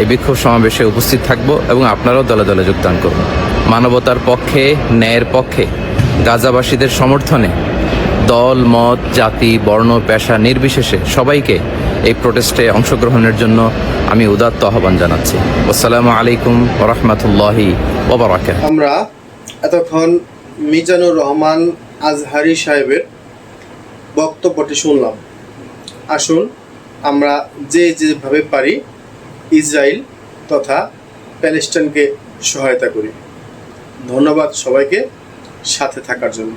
এই বিক্ষোভ সমাবেশে উপস্থিত থাকব এবং আপনারাও দলে দলে যোগদান করুন মানবতার পক্ষে, ন্যায়ের পক্ষে, গাজাবাসীদের সমর্থনে দল, মত, জাতি, বর্ণ, পেশা নির্বিশেষে সবাইকে এই প্রোটেস্টে অংশগ্রহণের জন্য আমি উদাত্ত আহ্বান জানাচ্ছি। আসসালামু আলাইকুম ওরহমতুল্লাহি ওবরাকাত। আমরা এতক্ষণ মিজানুর রহমান আজহারি সাহেবের বক্তব্যটি শুনলাম। আসুন, আমরা যে যেভাবে পারি ইসরায়েল তথা প্যালেস্টাইনকে সহায়তা করি। ধন্যবাদ সবাইকে সাথে থাকার জন্য।